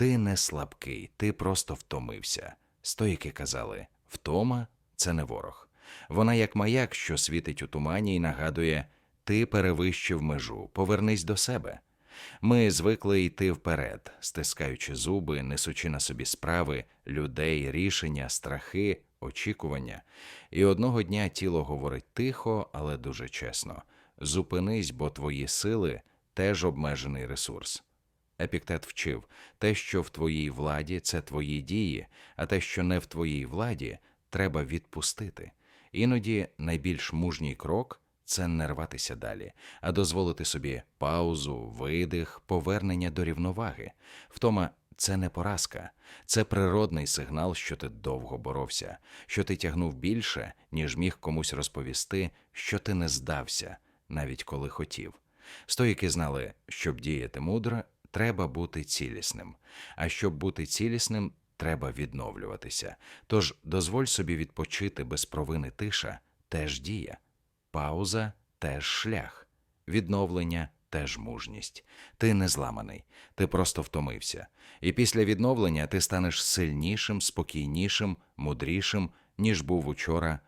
Ти не слабкий, ти просто втомився. Стоїки казали втома це не ворог. Вона як маяк, що світить у тумані і нагадує ти перевищив межу, повернись до себе. Ми звикли йти вперед, стискаючи зуби, несучи на собі справи, людей, рішення, страхи, очікування. І одного дня тіло говорить тихо, але дуже чесно: зупинись, бо твої сили теж обмежений ресурс. Епіктет вчив те, що в твоїй владі, це твої дії, а те, що не в твоїй владі, треба відпустити. Іноді найбільш мужній крок це не рватися далі, а дозволити собі паузу, видих, повернення до рівноваги. Втома це не поразка, це природний сигнал, що ти довго боровся, що ти тягнув більше, ніж міг комусь розповісти, що ти не здався, навіть коли хотів. Стоїки знали, щоб діяти мудро, треба бути цілісним. А щоб бути цілісним, треба відновлюватися. Тож дозволь собі відпочити без провини тиша теж дія, пауза теж шлях, відновлення теж мужність. Ти не зламаний, ти просто втомився. І після відновлення ти станеш сильнішим, спокійнішим, мудрішим, ніж був учора